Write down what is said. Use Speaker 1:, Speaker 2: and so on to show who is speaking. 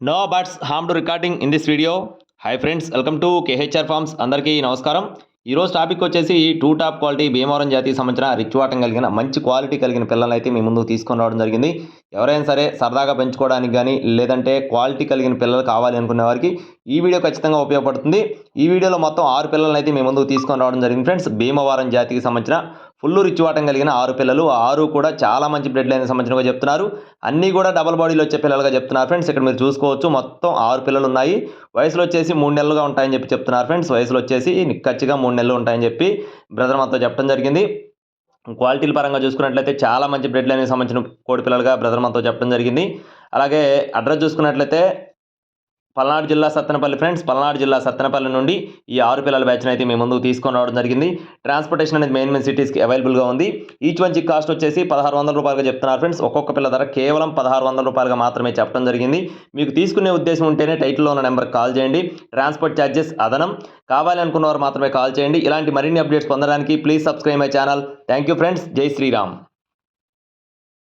Speaker 1: No buts harm to recording in this video hi friends welcome to KHR farms అందరికీ నమస్కారం. ఈరోజు topic వచ్చేసి two top quality Bhimavaram జాతికి సంబంధించిన రిచ్వాటం కలిగిన మంచి క్వాలిటీ కలిగిన పిల్లలు అయితే మీ ముందుకు తీసుకొని రావడం జరిగింది. ఎవరైనా సరే సరదాగా పెంచుకోవడానికి కానీ లేదంటే క్వాలిటీ కలిగిన పిల్లలు కావాలి అనుకునే వారికి ఈ వీడియో ఖచ్చితంగా ఉపయోగపడుతుంది. ఈ వీడియోలో మొత్తం ఆరు పిల్లలను అయితే మీ ముందుకు తీసుకొని రావడం జరిగింది ఫ్రెండ్స్ భీమవరం జాతికి సంబంధించిన ఫుల్ రిచ్ వాటం కలిగిన ఆరు పిల్లలు. ఆరు కూడా చాలా మంచి బ్లడ్ లైన్ సంబంధించినగా చెప్తున్నారు. అన్నీ కూడా డబల్ బాడీలో వచ్చే పిల్లలుగా చెప్తున్నారు ఫ్రెండ్స్. ఇక్కడ మీరు చూసుకోవచ్చు మొత్తం ఆరు పిల్లలు ఉన్నాయి. వయసులో వచ్చేసి మూడు నెలలుగా ఉంటాయని చెప్పి చెప్తున్నారు ఫ్రెండ్స్. వయసులో వచ్చేసి ఖచ్చితంగా మూడు నెలలు ఉంటాయని చెప్పి బ్రదర్ మాతో చెప్పడం జరిగింది. క్వాలిటీల పరంగా చూసుకున్నట్లయితే చాలా మంచి బ్రెడ్ లైన్కి సంబంధించిన కోడి పిల్లలుగా బ్రదర్ మనతో చెప్పడం జరిగింది. అలాగే అడ్రస్ చూసుకున్నట్లయితే పల్నాడు జిల్లా సత్తెనపల్లి ఫ్రెండ్స్ పల్నాడు జిల్లా సత్తెనపల్లి నుండి ఈ ఆరు పిల్లల బ్యాచ్ని అయితే మేము ముందుకు తీసుకొని రావడం జరిగింది. ట్రాన్స్పోర్టేషన్ అనేది మెయిన్ మెయిన్ సిటీస్కి అవైలబుల్గా ఉంది. ఈచ్ వన్ చిక్ కాస్ట్ వచ్చేసి పదహారు వందల రూపాయలుగా చెప్తున్నారు ఫ్రెండ్స్ ఒక్కొక్క పిల్ల ధర కేవలం పదహారు వందల రూపాయలుగా మాత్రమే చెప్పడం జరిగింది. మీకు తీసుకునే ఉద్దేశం ఉంటేనే టైటిల్లో ఉన్న నెంబర్కి కాల్ చేయండి. ట్రాన్స్పోర్ట్ ఛార్జెస్ అదనం. కావాలనుకున్న వారు మాత్రమే కాల్ చేయండి. ఇలాంటి మరిన్ని అప్డేట్స్ పొందడానికి please subscribe my channel thank you friends జై శ్రీరామ్